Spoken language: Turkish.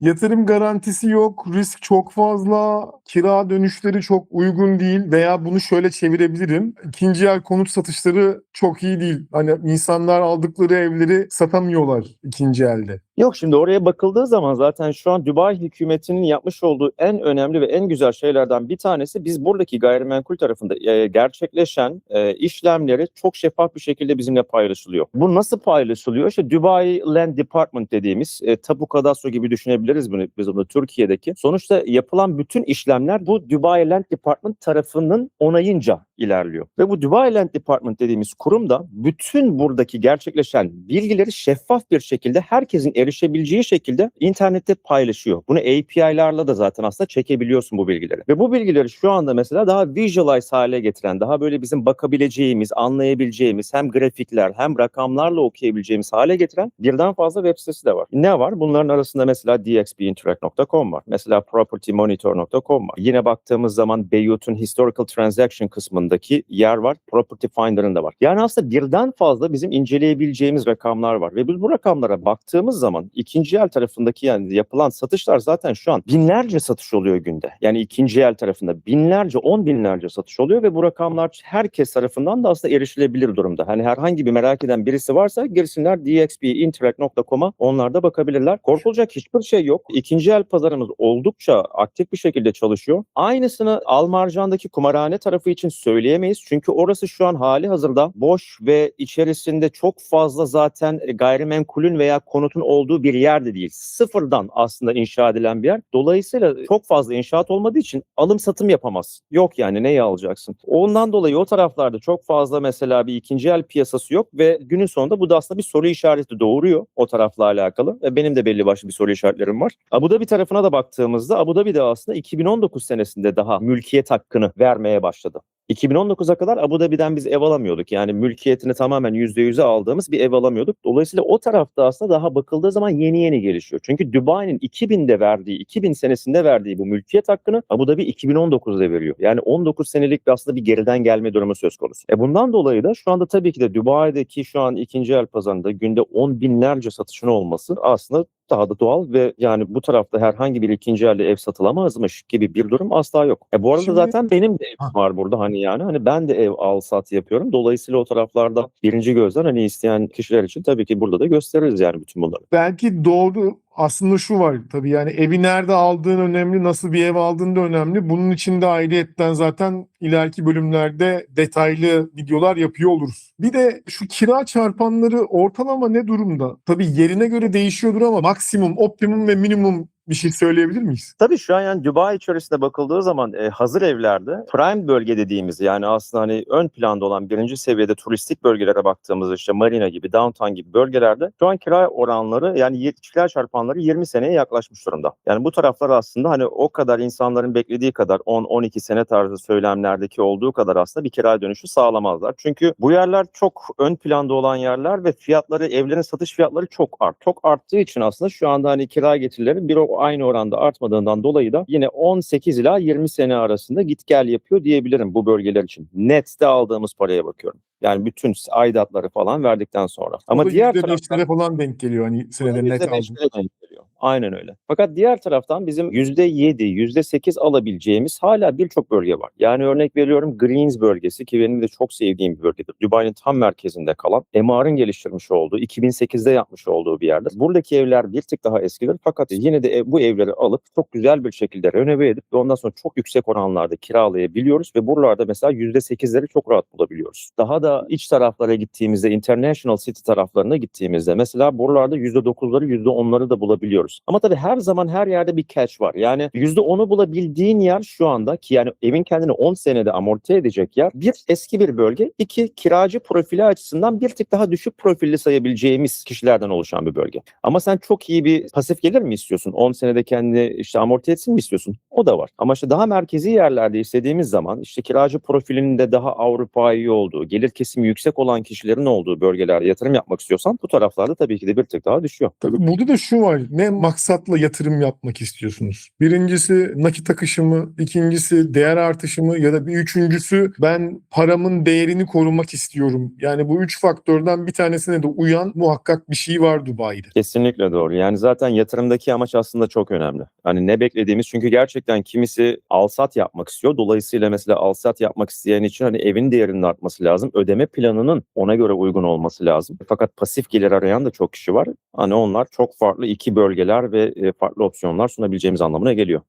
yatırım garantisi yok, risk çok fazla, kira dönüşleri çok uygun değil veya bunu şöyle çevirebilirim. İkinci el konut satışları çok iyi değil. Hani insanlar aldıkları evleri satamıyorlar ikinci elde. Yok şimdi oraya bakıldığı zaman zaten şu an Dubai hükümetinin yapmış olduğu en önemli ve en güzel şeylerden bir tanesi biz buradaki gayrimenkul tarafında e, gerçekleşen e, işlemleri çok şeffaf bir şekilde bizimle paylaşılıyor. Bu nasıl paylaşılıyor? İşte Dubai Land Department dediğimiz e, tapu kadastro gibi düşünebiliriz bunu biz bunu Türkiye'deki. Sonuçta yapılan bütün işlemler bu Dubai Land Department tarafının onayınca ilerliyor. Ve bu Dubai Land Department dediğimiz kurum da bütün buradaki gerçekleşen bilgileri şeffaf bir şekilde herkesin erişebileceği şekilde internette paylaşıyor. Bunu API'larla da zaten aslında çekebiliyorsun bu bilgileri. Ve bu bilgileri şu anda mesela daha visualize hale getiren, daha böyle bizim bakabileceğimiz, anlayabileceğimiz hem grafikler hem rakamlarla okuyabileceğimiz hale getiren birden fazla web sitesi de var. Ne var? Bunların arasında mesela dxbinteract.com var. Mesela propertymonitor.com var. Yine baktığımız zaman Beyyut'un historical transaction kısmındaki yer var. Property Finder'ın da var. Yani aslında birden fazla bizim inceleyebileceğimiz rakamlar var. Ve biz bu rakamlara baktığımız zaman ikinci el tarafındaki yani yapılan satışlar zaten şu an binlerce satış oluyor günde. Yani ikinci el tarafında binlerce, on binlerce satış oluyor ve bu rakamlar herkes tarafından da aslında erişilebilir durumda. Hani herhangi bir merak eden birisi varsa girsinler dxbinteract.com'a onlar da bakabilirler. Korkulacak hiçbir şey yok. İkinci el pazarımız oldukça aktif bir şekilde çalışıyor. Aynısını Almarcan'daki kumarhane tarafı için söyleyemeyiz. Çünkü orası şu an hali hazırda boş ve içerisinde çok fazla zaten gayrimenkulün veya konutun olduğu bir yer de değil. Sıfırdan aslında inşa edilen bir yer. Dolayısıyla çok fazla inşaat olmadığı için alım satım yapamaz. Yok yani neyi alacaksın? Ondan dolayı o taraflarda çok fazla mesela bir ikinci el piyasası yok ve günün sonunda bu da aslında bir soru işareti doğuruyor o tarafla alakalı. Ve benim de belli başlı bir soru işaretlerim var. Abu Dhabi tarafına da baktığımızda Abu Dhabi de aslında 2019 senesinde daha mülkiyet hakkını vermeye başladı. 2019'a kadar Abu Dhabi'den biz ev alamıyorduk. Yani mülkiyetini tamamen %100'e aldığımız bir ev alamıyorduk. Dolayısıyla o tarafta aslında daha bakıldığı zaman yeni yeni gelişiyor. Çünkü Dubai'nin 2000'de verdiği, 2000 senesinde verdiği bu mülkiyet hakkını Abu Dhabi 2019'da veriyor. Yani 19 senelik bir aslında bir geriden gelme durumu söz konusu. E bundan dolayı da şu anda tabii ki de Dubai'deki şu an ikinci el pazarında günde 10 binlerce satışın olması aslında daha da doğal ve yani bu tarafta herhangi bir ikinci elde ev satılamazmış gibi bir durum asla yok. E bu arada Şimdi- zaten benim de evim var burada hani yani hani ben de ev al sat yapıyorum. Dolayısıyla o taraflarda birinci gözden hani isteyen kişiler için tabii ki burada da gösteririz yani bütün bunları. Belki doğru aslında şu var tabii yani evi nerede aldığın önemli, nasıl bir ev aldığın da önemli. Bunun için de ayrıyetten zaten ileriki bölümlerde detaylı videolar yapıyor oluruz. Bir de şu kira çarpanları ortalama ne durumda? Tabii yerine göre değişiyordur ama maksimum, optimum ve minimum bir şey söyleyebilir miyiz? Tabii şu an yani Dubai içerisinde bakıldığı zaman e, hazır evlerde prime bölge dediğimiz yani aslında hani ön planda olan birinci seviyede turistik bölgelere baktığımızda işte marina gibi, downtown gibi bölgelerde şu an kira oranları yani kira çarpanları 20 seneye yaklaşmış durumda. Yani bu taraflar aslında hani o kadar insanların beklediği kadar 10-12 sene tarzı söylemlerdeki olduğu kadar aslında bir kira dönüşü sağlamazlar. Çünkü bu yerler çok ön planda olan yerler ve fiyatları, evlerin satış fiyatları çok art. Çok arttığı için aslında şu anda hani kira getirileri bir o aynı oranda artmadığından dolayı da yine 18 ila 20 sene arasında git gel yapıyor diyebilirim bu bölgeler için. Net'te aldığımız paraya bakıyorum. Yani bütün aidatları falan verdikten sonra. Ama diğer %5'lere taraftan falan denk geliyor hani senede net aldın. %5'lere denk geliyor. Aynen öyle. Fakat diğer taraftan bizim %7, %8 alabileceğimiz hala birçok bölge var. Yani örnek veriyorum Greens bölgesi ki benim de çok sevdiğim bir bölgedir. Dubai'nin tam merkezinde kalan, MR'ın geliştirmiş olduğu, 2008'de yapmış olduğu bir yerdir. Buradaki evler bir tık daha eskidir fakat yine de bu evleri alıp çok güzel bir şekilde renove edip ve ondan sonra çok yüksek oranlarda kiralayabiliyoruz ve buralarda mesela %8'leri çok rahat bulabiliyoruz. Daha da iç taraflara gittiğimizde, International City taraflarına gittiğimizde mesela buralarda %9'ları %10'ları da bulabiliyoruz. Ama tabii her zaman her yerde bir catch var. Yani %10'u bulabildiğin yer şu anda ki yani evin kendini 10 senede amorti edecek yer. Bir eski bir bölge. iki kiracı profili açısından bir tık daha düşük profilli sayabileceğimiz kişilerden oluşan bir bölge. Ama sen çok iyi bir pasif gelir mi istiyorsun? 10 senede kendini işte amorti etsin mi istiyorsun? O da var. Ama işte daha merkezi yerlerde istediğimiz zaman işte kiracı profilinin de daha Avrupa'yı olduğu, gelir kesimi yüksek olan kişilerin olduğu bölgelerde yatırım yapmak istiyorsan bu taraflarda tabii ki de bir tık daha düşüyor. Tabii burada da şu var. Ne maksatla yatırım yapmak istiyorsunuz? Birincisi nakit akışı mı? İkincisi değer artışı mı? Ya da bir üçüncüsü ben paramın değerini korumak istiyorum. Yani bu üç faktörden bir tanesine de uyan muhakkak bir şey var Dubai'de. Kesinlikle doğru. Yani zaten yatırımdaki amaç aslında çok önemli. Hani ne beklediğimiz çünkü gerçekten kimisi alsat yapmak istiyor. Dolayısıyla mesela alsat yapmak isteyen için hani evin değerinin artması lazım. Ödeme planının ona göre uygun olması lazım. Fakat pasif gelir arayan da çok kişi var. Hani onlar çok farklı iki bölgeler ve e, farklı opsiyonlar sunabileceğimiz anlamına geliyor.